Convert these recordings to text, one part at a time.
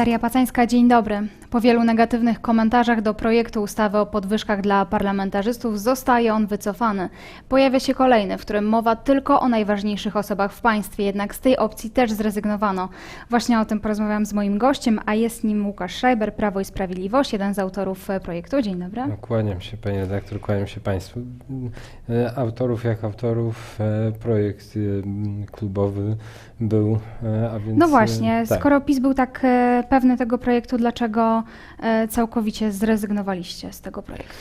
Daria Pacańska, dzień dobry. Po wielu negatywnych komentarzach do projektu ustawy o podwyżkach dla parlamentarzystów zostaje on wycofany. Pojawia się kolejny, w którym mowa tylko o najważniejszych osobach w państwie, jednak z tej opcji też zrezygnowano. Właśnie o tym porozmawiałam z moim gościem, a jest nim Łukasz Schreiber, Prawo i Sprawiedliwość, jeden z autorów e, projektu. Dzień dobry. No, kłaniam się, panie redaktor, kłaniam się państwu. E, Autorów jak autorów, e, projekt klubowy był, a więc... No właśnie, tak. skoro PiS był tak e, pewny tego projektu, dlaczego e, całkowicie zrezygnowaliście z tego projektu?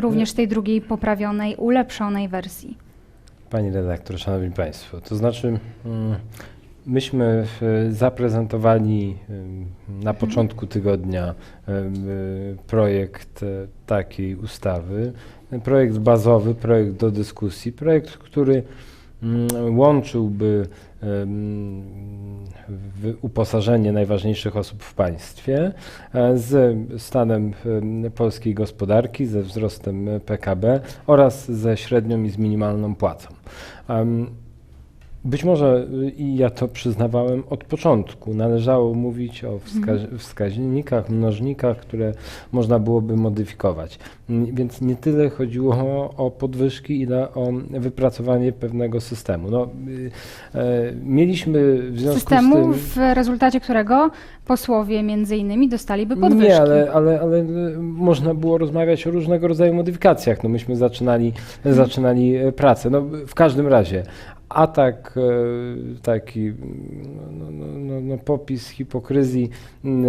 Również tej drugiej poprawionej, ulepszonej wersji. Pani redaktor, szanowni państwo, to znaczy mm, myśmy e, zaprezentowali na początku tygodnia e, projekt takiej ustawy, projekt bazowy, projekt do dyskusji, projekt, który łączyłby em, w- uposażenie najważniejszych osób w państwie e, z stanem em, polskiej gospodarki, ze wzrostem PKB oraz ze średnią i z minimalną płacą. Być może, y, i ja to przyznawałem od początku, należało mówić o wska- wskaźnikach, mnożnikach, które można byłoby modyfikować. Więc nie tyle chodziło o, podwyżki, ile o wypracowanie pewnego systemu. No, y, e, mieliśmy w związku Systemu, z tym... w rezultacie którego posłowie między innymi dostaliby podwyżki. Nie, ale, ale, ale y, można było rozmawiać o różnego rodzaju modyfikacjach. No myśmy zaczynali, zaczynali e, pracę. No, w każdym razie atak e, taki, mm, no, no, no, no, popis hipokryzji mm,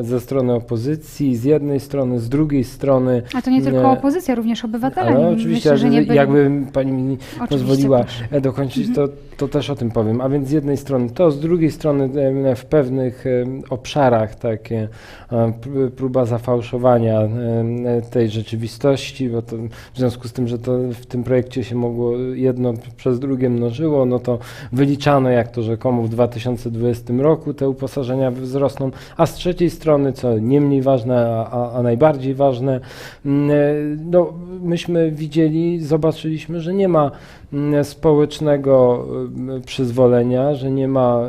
e, ze strony opozycji z jednej strony, z drugiej strony. A to nie tylko Nie. opozycja, również obywatele. Nie- oczywiście, myślę, że nie byli... jakby pani mi Oczywiście, pozwoliła proszę. e, dokończyć, to, to też o tym powiem. A więc z jednej strony to, z drugiej strony w pewnych obszarach takie e, pró- próba zafałszowania tej rzeczywistości, bo to w związku z tym, że to w tym projekcie się mogło jedno przez drugie mnożyło, no to wyliczano jak to rzekomo w 2020 roku te uposażenia wzrosną, a z trzeciej strony, co nie mniej ważne, a, a, najbardziej ważne, mm, e, no, myśmy widzieli, zobaczyliśmy, że nie ma mm, społecznego mm, przyzwolenia, że nie ma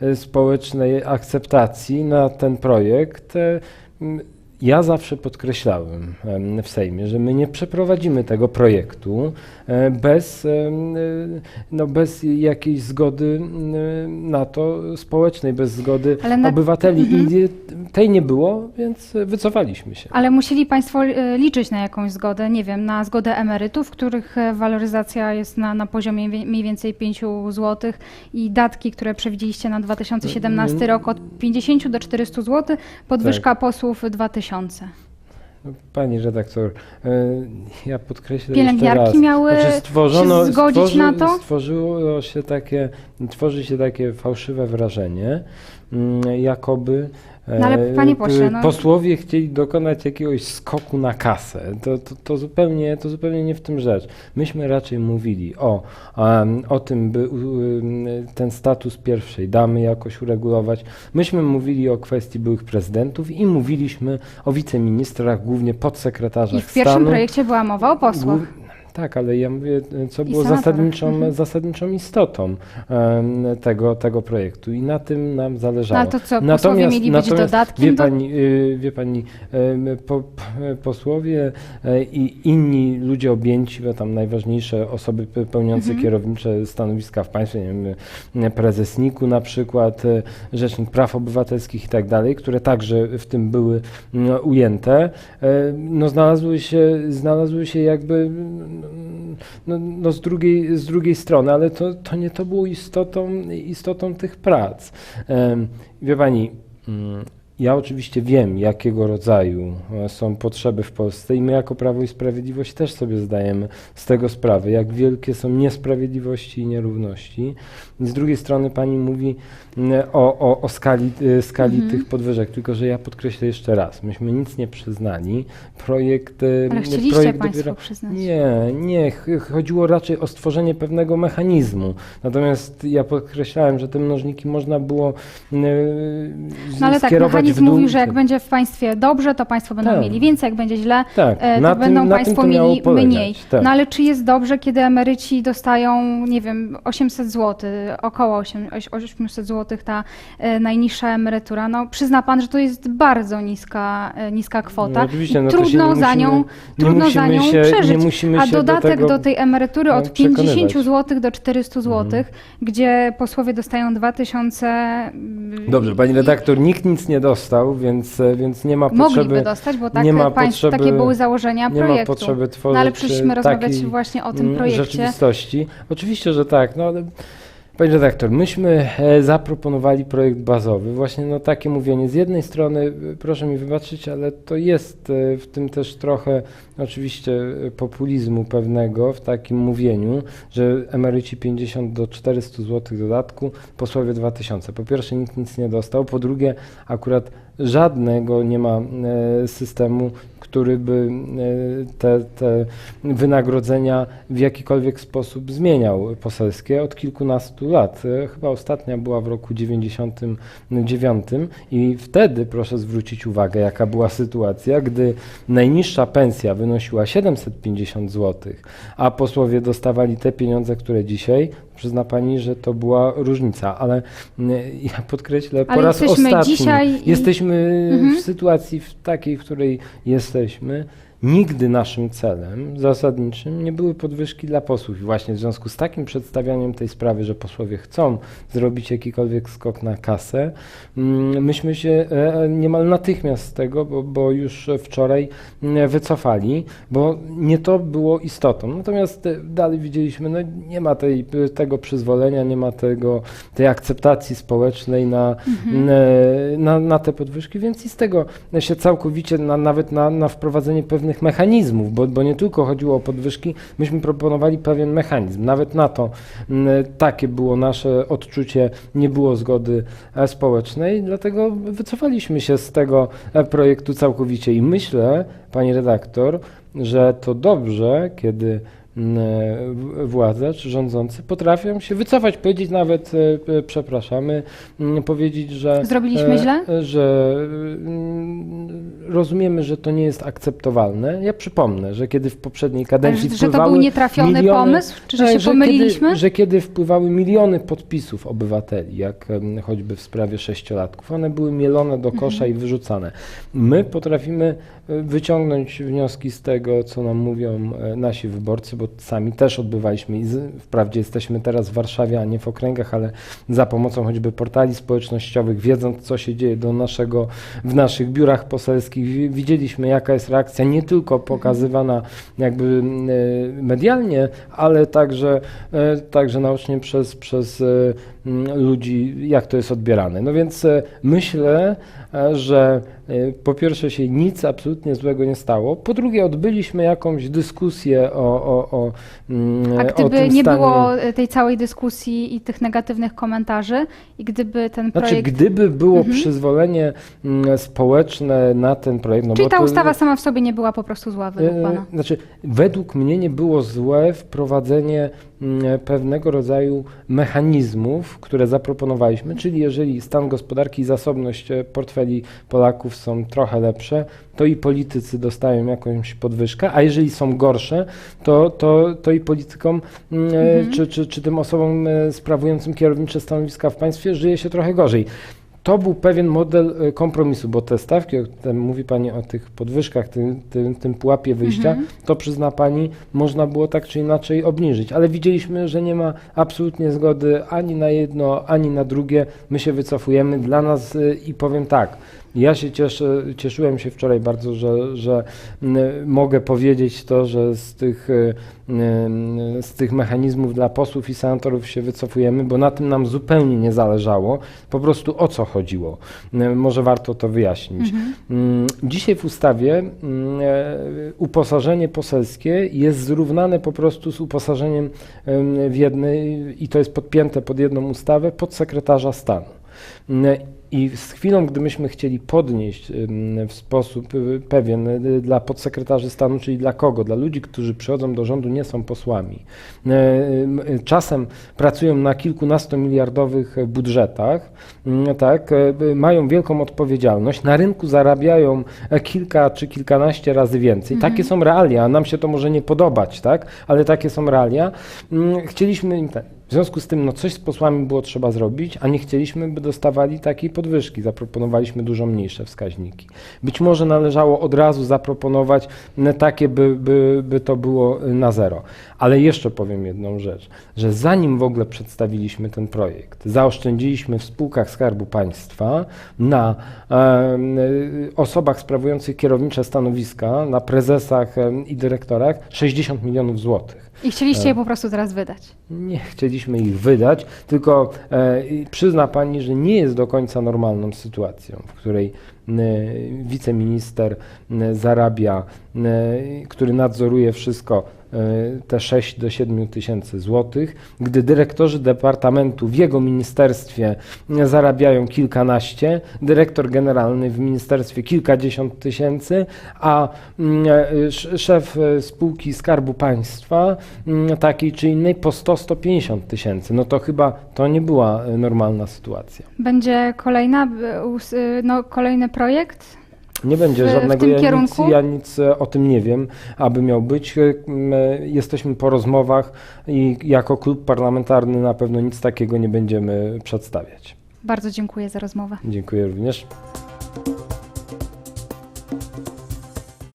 e, społecznej akceptacji na ten projekt. Ja zawsze podkreślałem em, w Sejmie, że my nie przeprowadzimy tego projektu bez, e, no, bez jakiejś zgody na to społecznej, bez zgody na- obywateli. Mhm. I tej nie było, więc wycofaliśmy się. Ale musieli Państwo e, liczyć na jakąś zgodę, nie wiem, na zgodę emerytów, których e, waloryzacja jest na, na poziomie mniej więcej 5 zł i datki, które przewidzieliście na 2017 Mm. rok od 50 do 400 zł, podwyżka posłów 2000. No, Pani redaktor, e, ja podkreślę Pielęgniarki jeszcze raz. miały Znaczy stworzono, się zgodzić na to? Stworzyło się takie, tworzy się takie fałszywe wrażenie, mm, jakoby No ale panie pośle, no- posłowie chcieli dokonać jakiegoś skoku na kasę. To, to, to, zupełnie, to zupełnie nie w tym rzecz. Myśmy raczej mówili o, o tym, by ten status pierwszej damy jakoś uregulować. Myśmy mówili o kwestii byłych prezydentów i mówiliśmy o wiceministrach, głównie podsekretarzach I w pierwszym stanu. projekcie była mowa o posłach. Głów- Tak, ale ja mówię, e, co I było zasadniczą, Mhm. zasadniczą istotą em, tego, tego projektu i na tym nam No zależało. ale to co, posłowie mieli być dodatkiem wie do... pani, y, wie pani po, posłowie e, i inni ludzie objęci, bo tam najważniejsze osoby pe- pełniące Mhm. kierownicze stanowiska w państwie, nie wiem, e, prezes NIK-u na przykład, e, Rzecznik Praw Obywatelskich i tak dalej, które także w tym były ujęte, no znalazły się, znalazły się jakby no, no z, drugiej, z drugiej strony, ale to, to nie to było istotą, istotą tych prac. Wie pani, mm, ja oczywiście wiem, jakiego rodzaju e, są potrzeby w Polsce i my jako Prawo i Sprawiedliwość też sobie zdajemy z tego sprawę, jak wielkie są niesprawiedliwości i nierówności. Z drugiej strony pani mówi o, o, o skali, e, skali Mhm. tych podwyżek, tylko że ja podkreślę jeszcze raz, myśmy nic nie przyznali. Projekt, e, Ale chcieliście projekt Państwo dopiero- przyznać. nie, nie. ch- Chodziło raczej o stworzenie pewnego mechanizmu. Natomiast ja podkreślałem, że te mnożniki można było No tak, skierować mechanizm w dół mówi, i że jak wtedy- będzie w państwie dobrze, to państwo będą Tak. mieli więcej, jak będzie źle, Tak, e, to na będą tym państwo mieli polegać, mniej. tak. No ale czy jest dobrze, kiedy emeryci dostają, nie wiem, 800 zł, około 8 800 zł ta e, najniższa emerytura? No przyzna pan, że to jest bardzo niska, e, niska kwota. No oczywiście, no trudno za musimy- nią, nie trudno za musimy nią się- przeżyć. musimy A do dodatek tego, do tej emerytury e, od 50 przekonywać. zł do 400 zł, gdzie posłowie dostają 2000. mm, Dobrze, pani redaktor, nikt nic nie dostał, więc, e, więc nie ma Mogliby potrzeby, dostać, bo tak, nie ma państw, potrzeby- takie były założenia nie ma projektu. potrzeby tworzyć no ale przyszliśmy e, rozmawiać właśnie o tym mm, projekcie. rzeczywistości. Oczywiście, że tak. No, ale Pani redaktor, myśmy e, zaproponowali projekt bazowy. Właśnie no, takie mówienie. Z jednej strony, e, proszę mi wybaczyć, ale to jest e, w tym też trochę oczywiście populizmu pewnego w takim mówieniu, że emeryci 50 do 400 zł dodatku, posłowie 2000. Po pierwsze, nikt nic nie dostał. Po drugie, akurat żadnego nie ma e, systemu, który by e, te, te wynagrodzenia w jakikolwiek sposób zmieniał poselskie od kilkunastu lat. E, Chyba ostatnia była w roku 99 i wtedy proszę zwrócić uwagę, jaka była sytuacja, gdy najniższa pensja wynosiła 750 zł, a posłowie dostawali te pieniądze, które dzisiaj, przyzna pani, że to była różnica, ale m, ja podkreślę po Ale raz jesteśmy ostatni, dzisiaj i- jesteśmy Mhm. w sytuacji w takiej, w której jesteśmy, nigdy naszym celem zasadniczym nie były podwyżki dla posłów. I właśnie w związku z takim przedstawianiem tej sprawy, że posłowie chcą zrobić jakikolwiek skok na kasę, mm, myśmy się e, niemal natychmiast z tego, bo, bo już wczoraj mm, wycofali, bo nie to było istotą. Natomiast e, dalej widzieliśmy, no nie ma tej, tego przyzwolenia, nie ma tego, tej akceptacji społecznej na, Mhm. e, na, na te podwyżki, więc i z tego się całkowicie na, nawet na, na wprowadzenie pewnych mechanizmów, bo, bo nie tylko chodziło o podwyżki, myśmy proponowali pewien mechanizm. Nawet na to m, takie było nasze odczucie, nie było zgody e, społecznej, dlatego wycofaliśmy się z tego e, projektu całkowicie i myślę, pani redaktor, że to dobrze, kiedy m, w- władze czy rządzący potrafią się wycofać, powiedzieć nawet e, e, przepraszamy, m, powiedzieć, że Zrobiliśmy e, źle? że mm, rozumiemy, że to nie jest akceptowalne. Ja przypomnę, że kiedy w poprzedniej Ale kadencji że, że to był nietrafiony miliony, pomysł? Czy że się pomyliliśmy? Kiedy, że kiedy wpływały miliony podpisów obywateli, jak choćby w sprawie sześciolatków, one były mielone do kosza Mhm. i wyrzucane. My potrafimy e, wyciągnąć wnioski z tego, co nam mówią e, nasi wyborcy, bo sami też odbywaliśmy i z, wprawdzie jesteśmy teraz w Warszawie, a nie w okręgach, ale za pomocą choćby portali społecznościowych, wiedząc, co się dzieje do naszego, w naszych biurach poselskich, wi- widzieliśmy, jaka jest reakcja, nie tylko pokazywana jakby e, medialnie, ale także, e, także naocznie przez, przez e, ludzi, jak to jest odbierane. No więc myślę, że e, po pierwsze się nic absolutnie złego nie stało, po drugie odbyliśmy jakąś dyskusję o, o, o, mm, A o gdyby tym nie stanie. było e, tej całej dyskusji i tych negatywnych komentarzy i gdyby ten Znaczy, projekt... gdyby było Mhm. przyzwolenie mm, społeczne na ten projekt, no Czyli ta to, ustawa sama w sobie nie była po prostu zła według E, pana? Znaczy, według mnie nie było złe wprowadzenie pewnego rodzaju mechanizmów, które zaproponowaliśmy, czyli jeżeli stan gospodarki i zasobność e, portfeli Polaków są trochę lepsze, to i politycy dostają jakąś podwyżkę, a jeżeli są gorsze, to, to, to i politykom mm, e, Mhm. czy, czy, czy tym osobom e, sprawującym kierownicze stanowiska w państwie żyje się trochę gorzej. To był pewien model e, kompromisu, bo te stawki, o którym mówi Pani o tych podwyżkach, tym, tym, tym pułapie wyjścia, Mhm. to przyzna Pani, można było tak czy inaczej obniżyć. Ale widzieliśmy, że nie ma absolutnie zgody ani na jedno, ani na drugie. My się wycofujemy. Dla nas y, i powiem tak, ja się cieszę, cieszyłem się wczoraj bardzo, że, że mogę powiedzieć to, że z tych, y, z tych mechanizmów dla posłów i senatorów się wycofujemy, bo na tym nam zupełnie nie zależało. Po prostu o co chodziło? Może warto to wyjaśnić. Mhm. Dzisiaj w ustawie e, uposażenie poselskie jest zrównane po prostu z uposażeniem em, w jednej, i to jest podpięte pod jedną ustawę, podsekretarza stanu. I z chwilą, gdy myśmy chcieli podnieść w sposób y, pewien y, dla podsekretarzy stanu, czyli dla kogo? Dla ludzi, którzy przychodzą do rządu, nie są posłami. Y, y, Czasem pracują na kilkunastomiliardowych budżetach, mm, tak, y, mają wielką odpowiedzialność, na rynku zarabiają e, kilka czy kilkanaście razy więcej. Takie są realia, nam się to może nie podobać, tak, ale takie są realia. Mm, Chcieliśmy im ten. W związku z tym, no coś z posłami było trzeba zrobić, a nie chcieliśmy, by dostawali takiej podwyżki. Zaproponowaliśmy dużo mniejsze wskaźniki. Być może należało od razu zaproponować mm, takie, by, by, by to było y, na zero. Ale jeszcze powiem jedną rzecz, że zanim w ogóle przedstawiliśmy ten projekt, zaoszczędziliśmy w spółkach Skarbu Państwa na y, osobach sprawujących kierownicze stanowiska, na prezesach em, i dyrektorach 60 milionów złotych. I chcieliście je po prostu teraz wydać. Nie chcieliśmy ich wydać, tylko e, przyzna Pani, że nie jest do końca normalną sytuacją, w której wiceminister m, zarabia, m, który nadzoruje wszystko, te 6 do 7 tysięcy złotych, gdy dyrektorzy departamentu w jego ministerstwie zarabiają kilkanaście, dyrektor generalny w ministerstwie kilkadziesiąt tysięcy, a mm, sz- szef spółki Skarbu Państwa mm, takiej czy innej po 100-150 tysięcy. No to chyba to nie była normalna sytuacja. Będzie kolejna, y, y, no, kolejny projekt? Nie będzie W- w żadnego, tym ja nic, kierunku? ja nic e, o tym nie wiem, aby miał być. E, m, e, Jesteśmy po rozmowach i jako klub parlamentarny na pewno nic takiego nie będziemy przedstawiać. Bardzo dziękuję za rozmowę. Dziękuję również.